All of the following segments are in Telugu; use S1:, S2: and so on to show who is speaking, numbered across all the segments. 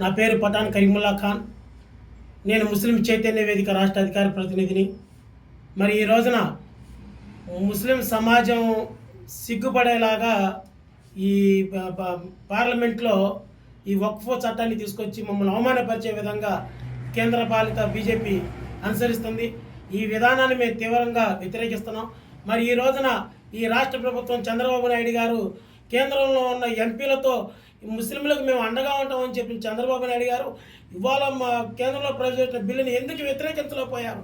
S1: నా పేరు పఠాన్ కరీముల్లా ఖాన్. నేను ముస్లిం చైతన్య వేదిక రాష్ట్ర అధికార ప్రతినిధిని. మరి ఈ రోజున ముస్లిం సమాజం సిగ్గుపడేలాగా ఈ పార్లమెంట్లో ఈ వక్ఫ్ చట్టాన్ని తీసుకొచ్చి మమ్మల్ని అవమానపరిచే విధంగా కేంద్ర పాలిత బీజేపీ అనుసరిస్తుంది. ఈ విధానాన్ని మేము తీవ్రంగా వ్యతిరేకిస్తున్నాం. మరి ఈ రోజున ఈ రాష్ట్ర ప్రభుత్వం చంద్రబాబు నాయుడు గారు కేంద్రంలో ఉన్న ఎంపీలతో ముస్లింలకు మేము అండగా ఉంటామని చెప్పిన చంద్రబాబు నాయుడు గారు ఇవాళ మా కేంద్రంలో ప్రవేశపెట్టిన బిల్లుని ఎందుకు వ్యతిరేకించలేకపోయారు?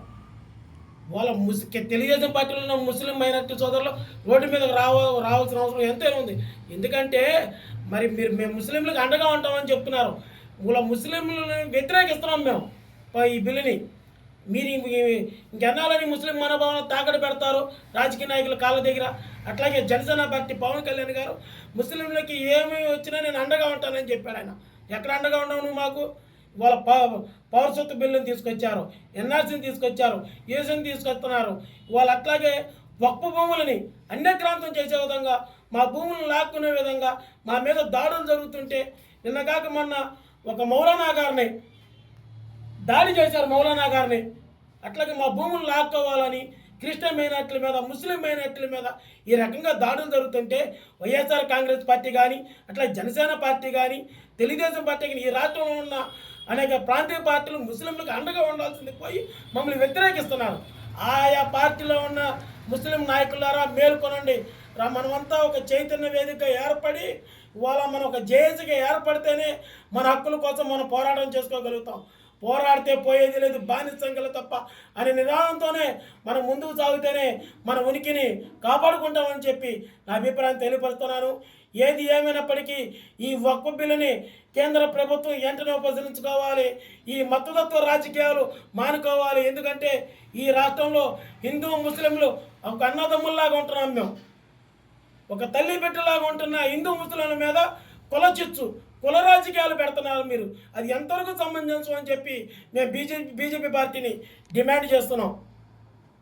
S1: వాళ్ళ ముస్ తెలుగుదేశం పార్టీలో ఉన్న ముస్లిం మైనార్టీ సోదరులు రోడ్డు మీద రావ రావాల్సిన అవసరం ఎంతైనా ఉంది. ఎందుకంటే మరి మీరు మేము ముస్లింలకు అండగా ఉంటామని చెప్తున్నారు. వాళ్ళ ముస్లింలను వ్యతిరేకిస్తున్నాం మేము. ప- ఈ బిల్లుని. మీరు ఇంకెన్నాలని ఇంకెన్నాళ్ళని ముస్లిం మనోభావాలను తాకడ పెడతారు రాజకీయ నాయకుల కాళ్ళ దగ్గర. అట్లాగే జనసేన పార్టీ పవన్ కళ్యాణ్ గారు ముస్లింలకి ఏమి వచ్చినా నేను అండగా ఉంటానని చెప్పాడు ఆయన. ఎక్కడ అండగా ఉన్నావు నువ్వు మాకు? వాళ్ళ ప- పౌరసత్వ బిల్లుని తీసుకొచ్చారు ఎన్ఆర్సీని తీసుకొచ్చారు ఏసీని తీసుకొస్తున్నారు. వాళ్ళు అట్లాగే ఒక్క భూములని అన్యక్రాంతం చేసే విధంగా మా భూములను లాక్కునే విధంగా మా మీద దాడులు జరుగుతుంటే నిన్నగాక మొన్న ఒక మౌలానా గారిని దాడి చేశారు మౌలానా గారిని. అట్లాగే మా భూములు లాక్కోవాలని క్రిస్టియన్ మైనార్టీల మీద ముస్లిం మైనార్టీల మీద ఈ రకంగా దాడులు జరుగుతుంటే వైఎస్ఆర్ కాంగ్రెస్ పార్టీ కానీ అట్లా జనసేన పార్టీ కానీ తెలుగుదేశం పార్టీ కానీ ఈ రాష్ట్రంలో ఉన్న అనేక ప్రాంతీయ పార్టీలు ముస్లింలకు అండగా ఉండాల్సింది పోయి మమ్మల్ని వ్యతిరేకిస్తున్నారు. ఆయా పార్టీలో ఉన్న ముస్లిం నాయకులారా మేల్కొనండి. రా- మనమంతా ఒక చైతన్య వేదిక ఏర్పడి ఇవాళ మనం ఒక జేఏసీగా ఏర్పడితేనే మన హక్కుల కోసం మనం పోరాటం చేసుకోగలుగుతాం. పోరాడితే పోయేది లేదు బానిసంఖ్యలు తప్ప. అనే నిదానంతోనే మనం ముందుకు సాగితేనే మన ఉనికిని కాపాడుకుంటామని చెప్పి నా అభిప్రాయం తెలియపరుస్తున్నాను. ఏది ఏమైనప్పటికీ ఈ ఒక్క బిల్లుని కేంద్ర ప్రభుత్వం వెంటనే ఉపసరించుకోవాలి ఈ మతతత్వ రాజకీయాలు మానుకోవాలి. ఎందుకంటే ఈ రాష్ట్రంలో హిందూ ముస్లింలు ఒక అన్నదమ్ముల్లాగా ఉంటున్నాం మేము. ఒక తల్లి బిడ్డలాగా ఉంటున్న హిందూ ముస్లింల మీద కులచిచ్చు కుల రాజకీయాలు పెడుతున్నారు మీరు. అది ఎంతవరకు సమంజసం అని చెప్పి మేము బీజేపీ బీజేపీ పార్టీని డిమాండ్ చేస్తున్నాం.